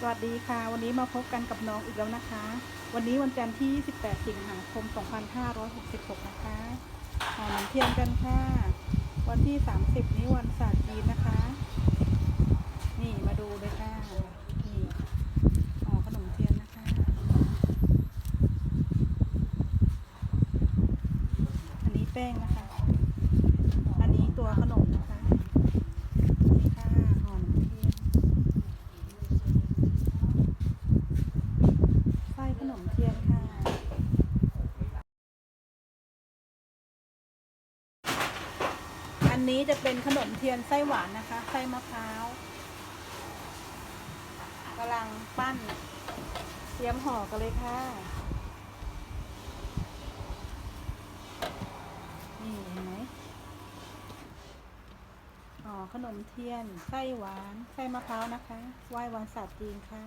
สวัสดีค่ะ วันนี้มาพบกันกับน้องอีกแล้วนะคะ วันนี้วันจันทร์ที่28สิงหาคม 2566 นะคะหอหนมเทียนกันค่ะ วันที่ 30 นี้วันศาสตร์จีนนะคะ นี่มาดูเลยค่ะนี่ห่อขนมเทียนนะคะอันนี้แป้งนะคะ อันนี้ตัวขนมนะคะนี่ค่ะห่อขนมเทียน ไส้ขนมเทียนค่ะ อันนี้จะเป็นขนมเทียนไส้หวานนะคะ ไส้มะพร้าวกำลังปั้น เตรียมห่อกันเลยค่ะ นี่เห็นไหมห่อขนมเทียน ไส้หวาน ไส้มะพร้าวนะคะ ไหว้วันศาสตร์จีนค่ะ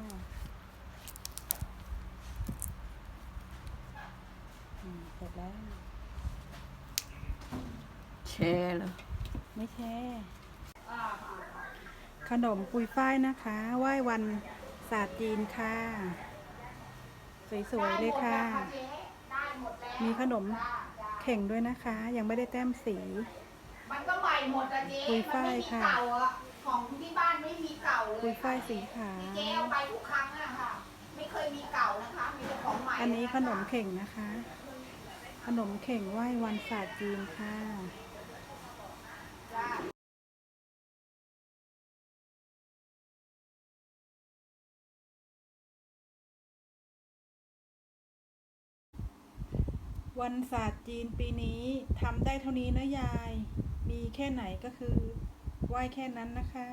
เสร็จแล้ว แชร์เหรอ ไม่แช่ขนมปุยฝ้ายนะคะไหว้วันศาสตร์จีนค่ะ สวยๆเลยค่ะ มีขนมเข่งด้วยนะคะ ยังไม่ได้แต้มสี มันก็ใหม่หมดอะเจ๊คุยมันฝ้ายไม่มีค่ะเก่าอะของที่บ้านไม่มีเก่าเลยปุยฝ้ายสีขาวที่เจ๊เอาไปทุกครั้งอะค่ะ ไม่เคยมีเก่านะคะ มีแต่ของใหม่ อันนี้ขนมเข่งนะคะ ขนมเข่งไหว้วันศาสตร์จีนค่ะ วันศาสตร์จีนปีนี้ทำได้เท่านี้นะยาย มีแค่ไหนก็คือไหว้แค่นั้นนะคะ